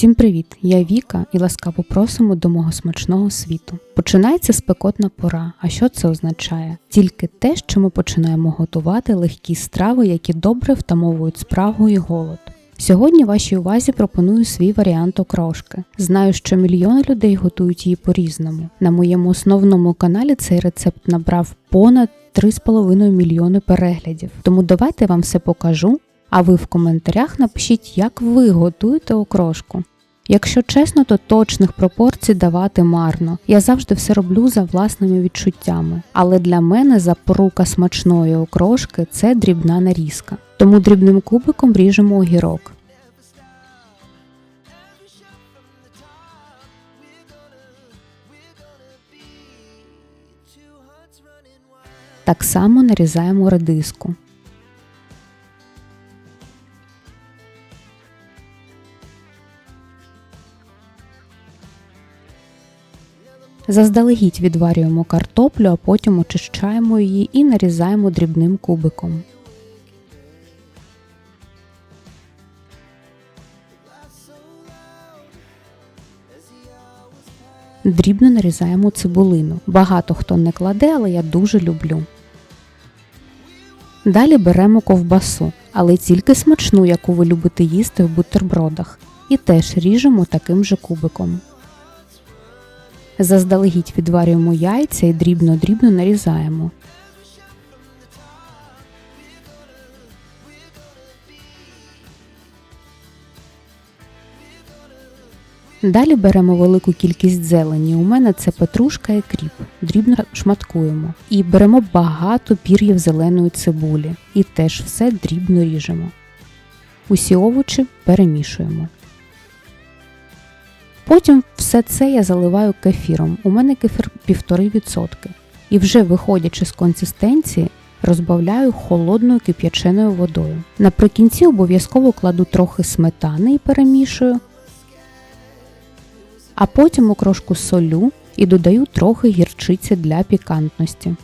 Всім привіт! Я Віка і ласкаво просимо до мого смачного світу. Починається спекотна пора. А що це означає? Тільки те, що ми починаємо готувати легкі страви, які добре втамовують спрагу і голод. Сьогодні вашій увазі пропоную свій варіант окрошки. Знаю, що мільйони людей готують її по-різному. На моєму основному каналі цей рецепт набрав понад 3,5 мільйони переглядів. Тому давайте я вам все покажу, а ви в коментарях напишіть, як ви готуєте окрошку. Якщо чесно, то точних пропорцій давати марно. Я завжди все роблю за власними відчуттями. Але для мене запорука смачної окрошки це дрібна нарізка. Тому дрібним кубиком ріжемо огірок. Так само нарізаємо редиску. Заздалегідь відварюємо картоплю, а потім очищаємо її і нарізаємо дрібним кубиком. Дрібно нарізаємо цибулину. Багато хто не кладе, але я дуже люблю. Далі беремо ковбасу, але тільки смачну, яку ви любите їсти в бутербродах, і теж ріжемо таким же кубиком. Заздалегідь відварюємо яйця і дрібно-дрібно нарізаємо. Далі беремо велику кількість зелені. У мене це петрушка і кріп. Дрібно шматкуємо. І беремо багато пір'їв зеленої цибулі. І теж все дрібно ріжемо. Усі овочі перемішуємо. Потім все це я заливаю кефіром. У мене кефір 1,5%. І вже виходячи з консистенції, розбавляю холодною кип'яченою водою. Наприкінці обов'язково кладу трохи сметани і перемішую, а потім окрошку солю і додаю трохи гірчиці для пікантності.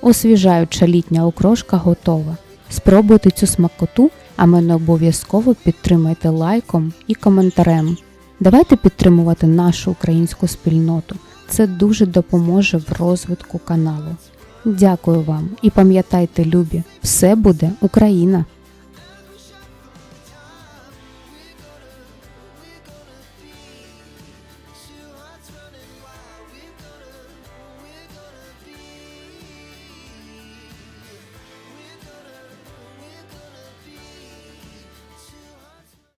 Освіжаюча літня окрошка готова. Спробуйте цю смакоту, а мене обов'язково підтримайте лайком і коментарем. Давайте підтримувати нашу українську спільноту. Це дуже допоможе в розвитку каналу. Дякую вам і пам'ятайте, любі, все буде Україна!